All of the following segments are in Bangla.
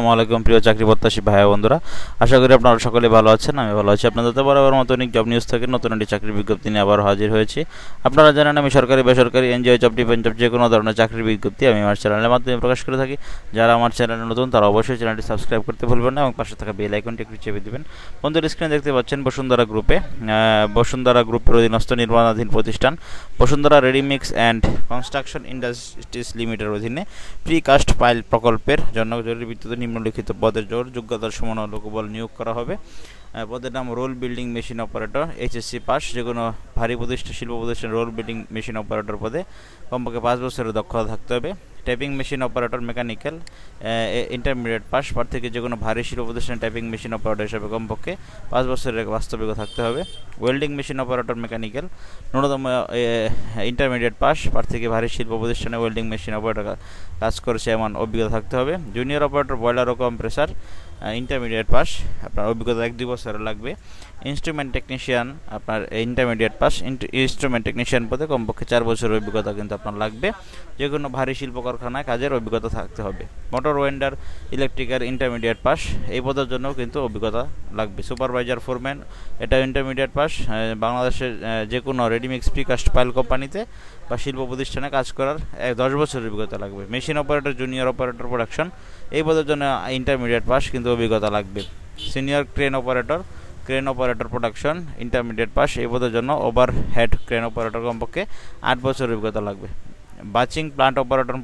আসসালামু আলাইকুম, প্রিয় চাকরি প্রত্যাশী ভাই বন্ধুরা। আশা করি আপনারা সকলে ভালো আছেন, আমি ভালো আছি। আপনাদের তো বরাবর মতো অনেক জব নিউজ থেকে, নতুন একটি চাকরির বিজ্ঞপ্তি নিয়ে আবার হাজির হয়েছি। আপনারা জানেন আমি সরকারি, বেসরকারি, এনজিও জব ডিফেন্স জব যে কোনো ধরনের চাকরির বিজ্ঞপ্তি আমি আমার চ্যানেলের মাধ্যমে প্রকাশ করে থাকি। যারা আমার চ্যানেলে নতুন, তারা অবশ্যই চ্যানেলটি সাবস্ক্রাইব করতে ভুলবেন না এবং পাশে থাকা বেল আইকনটি একটু চেপে দেবেন। বন্ধুর স্ক্রিনে দেখতে পাচ্ছেন বসুন্ধরা গ্রুপে বসুন্ধরা গ্রুপের অধীনস্থ নির্মাণাধীন প্রতিষ্ঠান। Bashundhara readymix and construction industries লিমিটেডের অধীনে প্রি কাস্ট পাইল প্রকল্পের জন্য জরুরি ভিত্তিতে নিম্নলিখিত পদের জোর যোগ্যতার সমান লোকবল নিয়োগ করা হবে। পদের নাম roll building machine operator HSC pass যে কোনো ভারী প্রতিষ্ঠান শিল্প প্রতিষ্ঠান রোল বিল্ডিং মেশিন অপারেটর পদে কমপক্ষে পাঁচ বছরের দক্ষতা থাকতে হবে। Typing machine operator mechanical intermediate pass প্রার্থীকে যে কোনো ভারী শিল্প প্রতিষ্ঠানে টাইপিং মেশিন অপারেটর হিসাবে কমপক্ষে পাঁচ বছরের বাস্তবিক থাকতে হবে। ওয়েল্ডিং মেশিন অপারেটর মেকানিক্যাল ন্যূনতম ইন্টারমিডিয়েট পাস প্রার্থীকে ভারী শিল্প প্রতিষ্ঠানে ওয়েল্ডিং মেশিন অপারেটর কাজ করেছে এমন অভিজ্ঞতা থাকতে হবে। জুনিয়র অপারেটর বয়লার ও কম্প্রেসার ইন্টারমিডিয়েট পাস আপনার অভিজ্ঞতা এক দুই বছর লাগবে। ইনস্ট্রুমেন্ট টেকনিশিয়ান আপনার ইন্টারমিডিয়েট পাস ইনস্ট্রুমেন্ট টেকনিশিয়ান পদে কমপক্ষে চার বছরের অভিজ্ঞতা কিন্তু আপনার লাগবে। যে কোনো ভারী শিল্প কারখানায় কাজের অভিজ্ঞতা থাকতে হবে। Motor winder electrical intermediate pass, এই পদের জন্য কিন্তু অভিজ্ঞতা লাগবে। সুপারভাইজার, ফোরম্যান, এটা ইন্টারমিডিয়েট পাস বাংলাদেশের যে কোনো রেডিমিক্স প্রিকাস্ট পাইল কোম্পানিতে বা শিল্প প্রতিষ্ঠানে কাজ করার এক দশ বছরের অভিজ্ঞতা লাগবে। Machine operator junior operator production এই পদের জন্য ইন্টারমিডিয়েট পাস কিন্তু অভিজ্ঞতা লাগবে। Senior crane operator crane operator production intermediate pass এই পদের জন্য ওভার হেড ক্রেন অপারেটর কমপক্ষে আট বছরের অভিজ্ঞতা লাগবে। Batching plant operator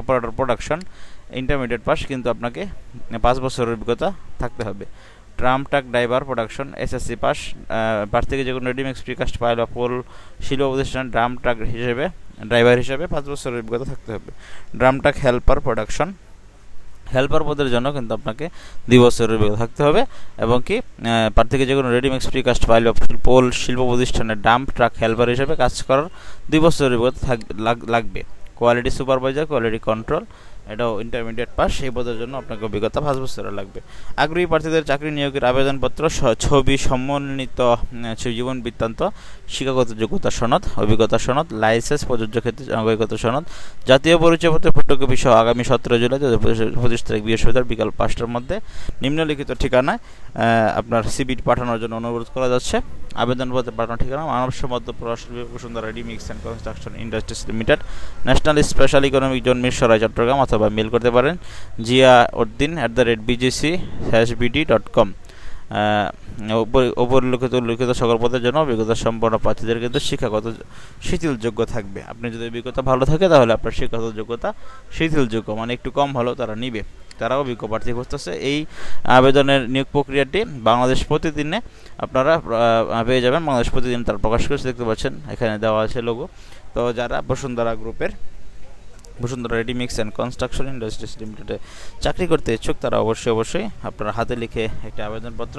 operator production intermediate pass কিন্তু আপনাকে পাঁচ বছরের অভিজ্ঞতা থাকতে হবে। Tram truck driver production SSC pass থেকে যে কোনো রেডিমিক্স প্রিকাস্ট পাইল বা পোল শিল্প প্রতিষ্ঠান ড্রাম ট্রাক হিসেবে ড্রাইভার হিসেবে পাঁচ বছরের অভিজ্ঞতা থাকতে হবে। Drum truck helper production helper পদের জন্য কিন্তু আপনাকে দুই বছরের থাকতে হবে। এবং কি প্রার্থীকে যে কোনো রেডিমিক্স প্রিকাস্ট ফাইল পোল শিল্প প্রতিষ্ঠানে ডাম্প ট্রাক হেল্পার হিসেবে কাজ করার দুই বছরের অভিজ্ঞতা লাগবে। কোয়ালিটি সুপারভাইজার কোয়ালিটি কন্ট্রোল এটাও ইন্টারমিডিয়েট পাস সেই পদের জন্য আপনাকে অভিজ্ঞতা পাঁচ বছরের লাগবে। আগ্রহী প্রার্থীদের চাকরি নিয়োগের আবেদনপত্র ছবি সমন্বিত জীবন বৃত্তান্ত, শিক্ষাগত যোগ্যতা সনদ, অভিজ্ঞতা সনদ লাইসেন্স প্রযোজ্য ক্ষেত্রে নাগরিকত্ব সনদ, জাতীয় পরিচয়পত্র, ফটোকপি সহ আগামী সতেরো জুলাই দু পঁচিশ তারিখ বৃহস্পতিবার বিকাল পাঁচটার মধ্যে নিম্নলিখিত ঠিকানায় আপনার সিবিট পাঠানোর জন্য অনুরোধ করা যাচ্ছে। আবেদনপত্রে পাঠানোর ঠিকানা মানব সম্পদ প্রশাসন বিভাগ Bashundhara readymix and construction industries limited national special economic zone Mirsarai Chattogram অথবা মেল করতে পারেন Zia Uddin at the rate BGC BD dot com উপরিল্লিখিত উল্লিখিত সকল পদের জন্য অভিজ্ঞতা সম্পন্ন প্রার্থীদের কিন্তু শিক্ষাগত শিথিল যোগ্য থাকবে। আপনি যদি অভিজ্ঞতা ভালো থাকে তাহলে আপনার শিক্ষাগত যোগ্যতা শিথিল যোগ্য মানে একটু কম হলেও তারা নিবে। তারা বিজ্ঞ প্রার্থী খুঁজতেছে। এই আবেদনের নিয়োগ প্রক্রিয়াটি বাংলাদেশ প্রতিদিনে আপনারা পেয়ে যাবেন। বাংলাদেশ প্রতিদিন তার প্রকাশ করেছে, দেখতে পাচ্ছেন, এখানে দেওয়া আছে লোগো তো যারা বসুন্ধরা গ্রুপের Bashundhara readymix and construction industries লিমিটেডে চাকরি করতে ইচ্ছুক, তারা অবশ্যই অবশ্যই আপনার হাতে লিখে একটি আবেদনপত্র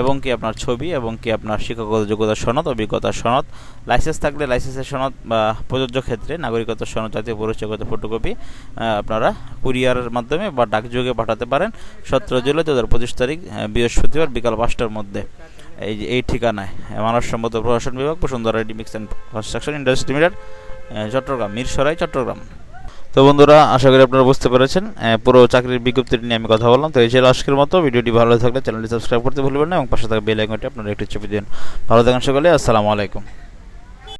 এবং কি আপনার ছবি এবং কি আপনার শিক্ষাগত যোগ্যতার সনদ অভিজ্ঞতার সনদ লাইসেন্স থাকলে লাইসেন্সের সনদ বা প্রযোজ্য ক্ষেত্রে নাগরিকত্ব সনদ জাতীয় পরিচয়গত ফটোকপি আপনারা কুরিয়ারের মাধ্যমে বা ডাকযোগে পাঠাতে পারেন সতেরো জুলাই দু হাজার পঁচিশ তারিখ বৃহস্পতিবার বিকাল পাঁচটার মধ্যে। এই যে, এই ঠিকানায় মানব সম্মত প্রশাসন বিভাগ, Bashundhara readymix and construction industry limited Chattogram, Mirsarai, Chattogram. তো বন্ধুরা, আশা করি আপনারা বুঝতে পেরেছেন। পুরো চাকরির বিজ্ঞপ্তিটি নিয়ে আমি কথা বললাম। তো এই ছিল আজকের মতো। ভিডিওটি ভালো থাকলে চ্যানেলটি সাবস্ক্রাইব করতে ভুলবেন না এবং পাশে থাকা বেল আইকনটি আপনারা একটু চেপে দিন। ভালো থাকেন সকলে, আসসালামু আলাইকুম।